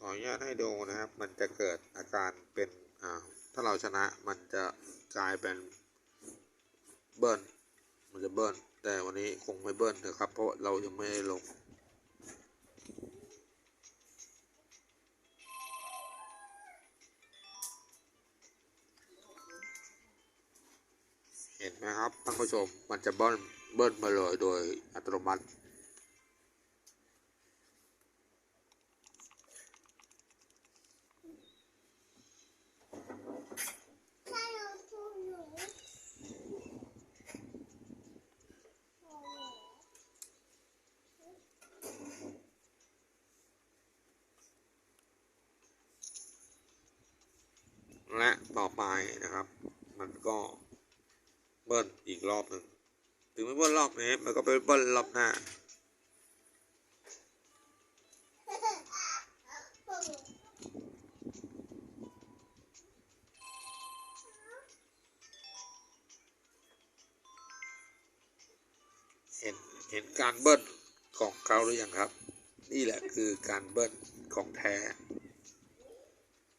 ขออนุญาตให้ดูนะครับ มันจะเกิดอาการเป็นอ่าถ้าเราชนะมันจะกลายเป็นเบิ้ลมันจะเบิ้ลแต่วันนี้คงไม่เบิ้ลนะครับ เพราะเรายังไม่ได้ลงเห็นไหมครับท่านผู้ชมมันจะเบิ้ลเบิ้ลมาเลยโดยอัตโนมัติ ถ้าเราพูดหนูโอ้โห และต่อไปนะครับ มันก็เบิ้ลอีกรอบหนึ่งถึงไม่เบิ้ลรอบนี้มันก็ไปเบิ้ลรอบหน้าเห็นเห็นการเบิ้ลของเขาหรือยังครับ นี่แหละคือการเบิ้ลของแท้